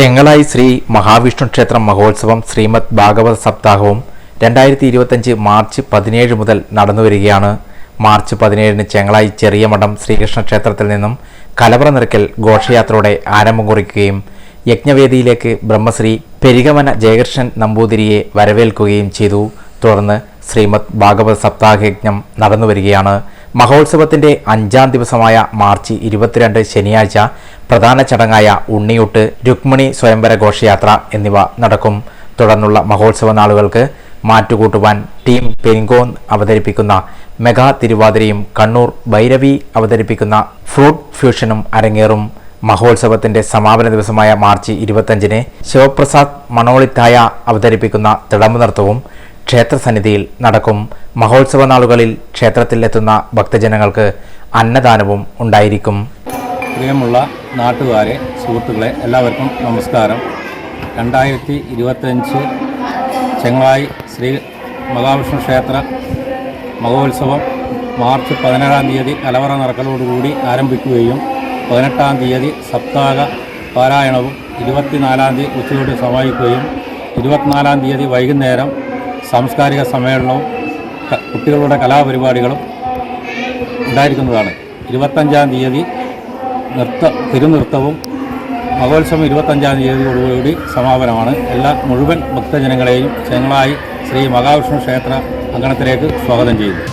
ചെങ്ങളായി ശ്രീ മഹാവിഷ്ണു ക്ഷേത്രം മഹോത്സവം ശ്രീമദ് ഭാഗവത സപ്താഹവും രണ്ടായിരത്തി ഇരുപത്തഞ്ച് മാർച്ച് പതിനേഴ് മുതൽ നടന്നുവരികയാണ്. മാർച്ച് പതിനേഴിന് ചെങ്ങളായി ചെറിയ മഠം ശ്രീകൃഷ്ണ ക്ഷേത്രത്തിൽ നിന്നും കലവറ നിറയ്ക്കൽ ഘോഷയാത്രയുടെ ആരംഭം കുറിക്കുകയും യജ്ഞവേദിയിലേക്ക് ബ്രഹ്മശ്രീ പെരികമന ജയകൃഷ്ണൻ നമ്പൂതിരിയെ വരവേൽക്കുകയും ചെയ്തു. തുടർന്ന് ശ്രീമദ് ഭാഗവത സപ്താഹയജ്ഞം നടന്നുവരികയാണ്. മഹോത്സവത്തിന്റെ അഞ്ചാം ദിവസമായ മാർച്ച് ഇരുപത്തിരണ്ട് ശനിയാഴ്ച പ്രധാന ചടങ്ങായ ഉണ്ണിയൂട്ട് രുക്മിണി സ്വയംവര ഘോഷയാത്ര എന്നിവ നടക്കും. തുടർന്നുള്ള മഹോത്സവ നാളുകൾക്ക് മാറ്റുകൂട്ടുവാൻ ടീം പെരിങ്കോൻ അവതരിപ്പിക്കുന്ന മെഗാ തിരുവാതിരയും കണ്ണൂർ ഭൈരവി അവതരിപ്പിക്കുന്ന ഫ്രൂട്ട് ഫ്യൂഷനും അരങ്ങേറും. മഹോത്സവത്തിന്റെ സമാപന ദിവസമായ മാർച്ച് ഇരുപത്തഞ്ചിന് ശിവപ്രസാദ് മണോളിത്തായ അവതരിപ്പിക്കുന്ന തിളമ്പ് നൃത്തവും ക്ഷേത്രസന്നിധിയിൽ നടക്കും. മഹോത്സവ നാളുകളിൽ ക്ഷേത്രത്തിൽ എത്തുന്ന ഭക്തജനങ്ങൾക്ക് അന്നദാനവും ഉണ്ടായിരിക്കും. പ്രിയമുള്ള നാട്ടുകാരെ സുഹൃത്തുക്കളെ എല്ലാവർക്കും നമസ്കാരം. രണ്ടായിരത്തി ഇരുപത്തഞ്ച് ചെങ്ങളായി ശ്രീ മഹാവിഷ്ണു ക്ഷേത്ര മഹോത്സവം മാർച്ച് പതിനേഴാം തീയതി കലവറ നടക്കലോടുകൂടി ആരംഭിക്കുകയും പതിനെട്ടാം തീയതി സപ്താഹ പാരായണവും ഇരുപത്തിനാലാം തീയതി ഉച്ചയോടെ സമാപിക്കുകയും ഇരുപത്തിനാലാം തീയതി വൈകുന്നേരം സാംസ്കാരിക സമ്മേളനവും കുട്ടികളുടെ കലാപരിപാടികളും ഉണ്ടായിരിക്കുന്നതാണ്. ഇരുപത്തഞ്ചാം തീയതി നൃത്ത തിരുനൃത്തവും മഹോത്സവം ഇരുപത്തഞ്ചാം തീയതിയോടുകൂടി സമാപനമാണ്. എല്ലാ മുഴുവൻ ഭക്തജനങ്ങളെയും ചെങ്ങളായി ശ്രീ മഹാവിഷ്ണു ക്ഷേത്ര അങ്കണത്തിലേക്ക് സ്വാഗതം ചെയ്യുന്നു.